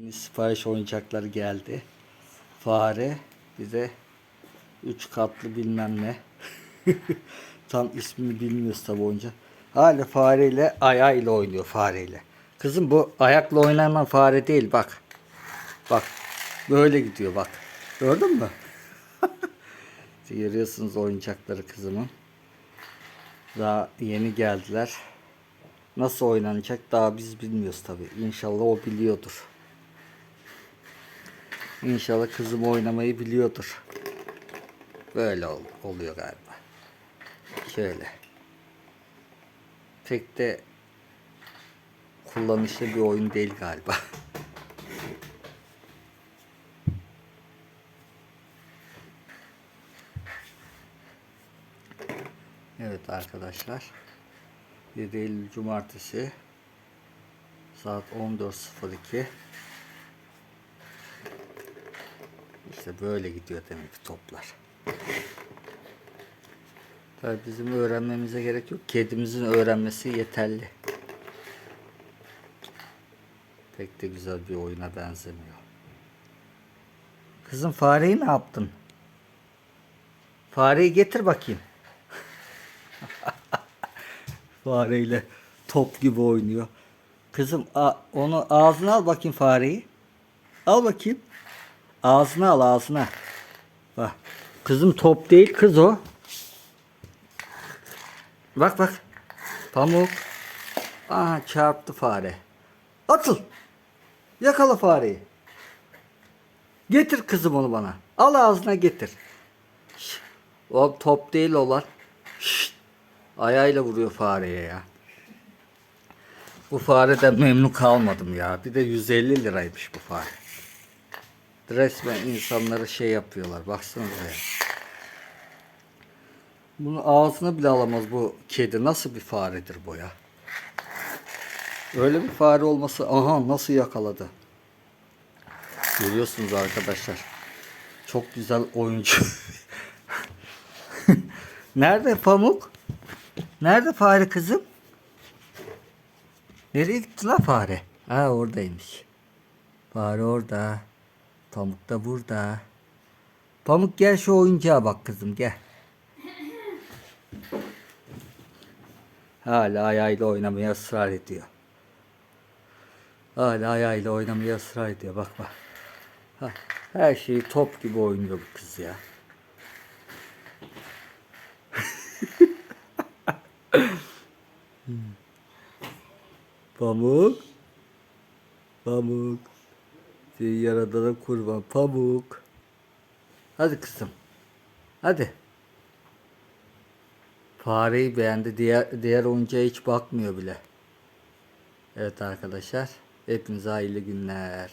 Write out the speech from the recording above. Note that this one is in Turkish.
Yeni sipariş oyuncakları geldi. Fare bize üç katlı bilmem ne. Tam ismini bilmiyoruz tabi oyuncak. Hala fareyle ayağıyla oynuyor fareyle. Kızım bu ayakla oynanan fare değil bak. Bak böyle gidiyor bak. Gördün mü? Görüyorsunuz oyuncakları kızımın. Daha yeni geldiler. Nasıl oynanacak daha biz bilmiyoruz tabi. İnşallah o biliyordur. İnşallah kızım oynamayı biliyordur. Böyle ol- oluyor galiba. Şöyle. Pek de kullanışlı bir oyun değil galiba. Evet arkadaşlar. 7 Eylül Cumartesi saat 14.02 İşte böyle gidiyor demek ki toplar. Tabii bizim öğrenmemize gerek yok. Kedimizin öğrenmesi yeterli. Pek de güzel bir oyuna benzemiyor. Kızım fareyi ne yaptın? Fareyi getir bakayım. Fareyle top gibi oynuyor. Kızım onu ağzına al bakayım fareyi. Al bakayım. Ağzına al ağzına. Bak. Kızım top değil kız o. Bak bak. Pamuk. Aa çarptı fare. Atıl. Yakala fareyi. Getir kızım onu bana. Al ağzına getir. O top değil olan. Şşt. Ayağıyla vuruyor fareye ya. Bu fareden memnun kalmadım ya. Bir de 150 liraymış bu fare. Resmen insanları şey yapıyorlar. Baksanıza ya. Bunu ağzına bile alamaz bu kedi. Nasıl bir faredir bu ya? Öyle bir fare olması aha nasıl yakaladı. Görüyorsunuz arkadaşlar. Çok güzel oyuncu. Nerede Pamuk? Nerede fare kızım? Nereye gitti la fare? Ha oradaymış. Fare orada. Pamuk da burada. Pamuk gel şu oyuncağa bak kızım gel. Hala ayağıyla oynamaya ısrar ediyor. Hala ayağıyla oynamaya ısrar ediyor. Bak bak. Her şeyi top gibi oynuyor bu kız ya. Pamuk. Pamuk. Seni yaradana kurban. Pamuk. Hadi kızım. Hadi. Fareyi beğendi. Diğer, diğer oyuncağa hiç bakmıyor bile. Evet arkadaşlar. Hepinize hayırlı günler.